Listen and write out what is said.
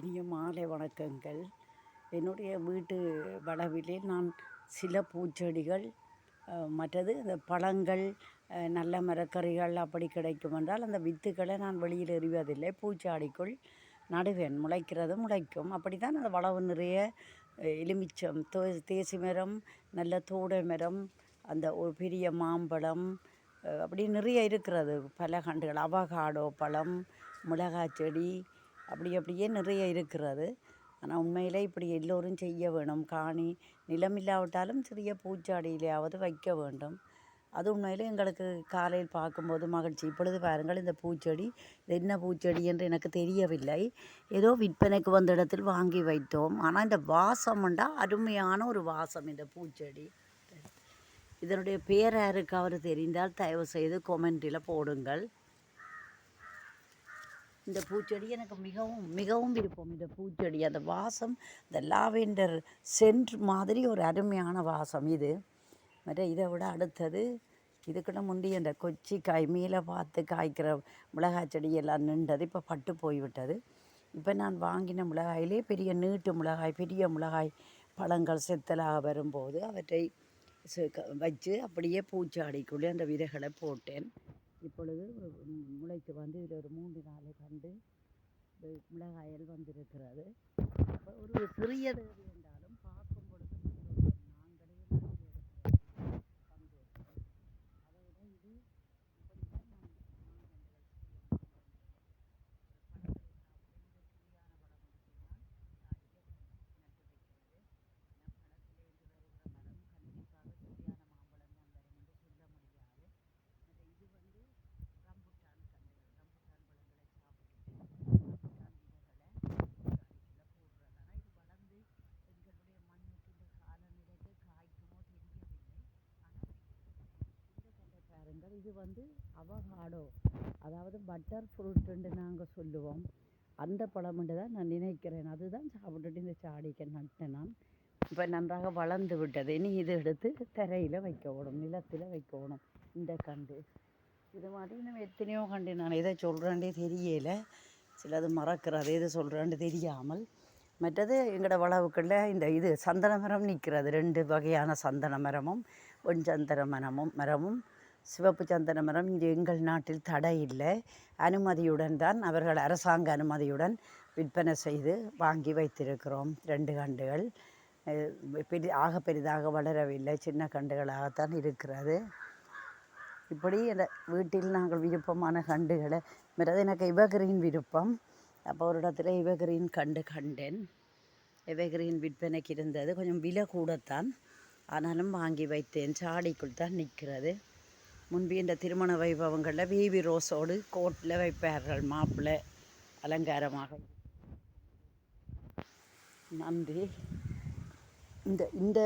இனிய மாலை வணக்கங்கள். என்னுடைய வீட்டு வளவிலே நான் சில பூச்செடிகள் மற்றது இந்த பழங்கள் நல்ல மரக்கறிகள் அப்படி கிடைக்கும் என்றால் அந்த வித்துக்களை நான் வெளியில் எறிவதில்லை. பூச்சாடிக்குள் நடுவேன் முளைக்கிறது முளைக்கும். அப்படி தான் அந்த வளவு நிறைய எலுமிச்சம் தோ தேசி மரம் நல்ல தோடை மரம் அந்த ஒரு பெரிய மாம்பழம் அப்படி நிறைய இருக்கிறது. பல கண்டுகள் அவகாடோ பழம் மிளகாய் செடி அப்படி அப்படியே நிறைய இருக்கிறது. ஆனால் உண்மையில் இப்படி எல்லோரும் செய்ய வேணும். காணி நிலம் இல்லாவிட்டாலும் சிறிய பூச்சாடியிலையாவது வைக்க வேண்டும். அது உண்மையில் எங்களுக்கு காலையில் பார்க்கும்போது மகிழ்ச்சி. இப்பொழுது பாருங்கள் இந்த பூச்செடி இது என்ன பூச்செடி என்று எனக்கு தெரியவில்லை. ஏதோ விற்பனைக்கு வந்த இடத்தில் வாங்கி வைத்தோம். ஆனால் இந்த வாசம்ண்டா அருமையான ஒரு வாசம் இந்த பூச்செடி. இதனுடைய பேர் அவர் தெரிந்தால் தயவு செய்து கொமெண்டில் போடுங்கள். இந்த பூச்செடி எனக்கு மிகவும் மிகவும் விருப்பம். இந்த பூச்செடி அந்த வாசம் இந்த லாவெண்டர் சென்ட் மாதிரி ஒரு அருமையான வாசம் இது. மற்ற இதை விட அடுத்தது இதுக்கிட்ட முந்தி அந்த கொச்சி காய் மீலை பார்த்து காய்க்கிற மிளகாய் செடி எல்லாம் நின்றது இப்போ பட்டு போய்விட்டது இப்போ நான் வாங்கின மிளகாயிலே பெரிய நீட்டு மிளகாய் பெரிய மிளகாய் பழங்கள் செத்தலாக வரும்போது அவற்றை வச்சு அப்படியே பூச்சாடிக்குள்ளே அந்த விதைகளை போட்டேன். இப்பொழுது முளைத்து வந்து இதில் ஒரு மூன்று நாலு கண்டு இந்த வந்திருக்கிறது. ஒரு சிறியது தேவை என்றாலும் பார்க்கும் பொழுது சந்தோஷம். நாங்களே நட்டு எடுக்கிறது சந்தோஷம் அதை விட இது இப்படித்தான் நான் மாங்கன்றுகள் சிறிய மாங்கன்றுகள் பாருங்கள் இது வந்து அவகாடோ அதாவது பட்டர் ஃப்ரூட்டுன்னு நாங்கள் சொல்லுவோம். அந்த பழம்னு தான் நான் நினைக்கிறேன். அதுதான் சாப்பிட்டுட்டு இந்த சாடிக்கு நட்டேன் நான். இப்போ நன்றாக வளர்ந்து விட்டது. இனி இது எடுத்து தரையில் வைக்கணும் நிலத்தில் வைக்கணும். இந்த கண்டு. இது மாதிரி நம்ம எத்தனையோ கண்டு நான் எதை சொல்கிறேன்டே தெரியல. சிலது மறக்கிறது எது சொல்கிறேன்னு தெரியாமல். மற்றது எங்களோட வளவுக்குள்ள இந்த இது சந்தன மரம் நிற்கிறது. ரெண்டு வகையான சந்தன மரமும் வெண்சந்தன மரமும் மரமும் சிவப்பு சந்தன மரம் இங்கே எங்கள் நாட்டில் தடை இல்லை. அனுமதியுடன் தான் அவர்கள் அரசாங்க அனுமதியுடன் விற்பனை செய்து வாங்கி வைத்திருக்கிறோம். ரெண்டு கண்டுகள் பெரி ஆக பெரிதாக வளரவில்லை. சின்ன கண்டுகளாகத்தான் இருக்கிறது. இப்படி என் வீட்டில் நாங்கள் விருப்பமான கண்டுகளை மற்றது எனக்கு இவகிரின் விருப்பம். அப்போ ஒரு இடத்துல இவகிரின் கண்டு கண்டேன். இவகிரின் விற்பனைக்கு இருந்தது. கொஞ்சம் விலை கூடத்தான். ஆனாலும் வாங்கி வைத்தேன். சாடிக்குள் தான் நிற்கிறது. முன்பு இந்த திருமண வைபவங்களில் விவி ரோஸோடு கோட்டில் வைப்பார்கள் மாப்பிள்ளை அலங்காரமாக. நன்றி. இந்த இந்த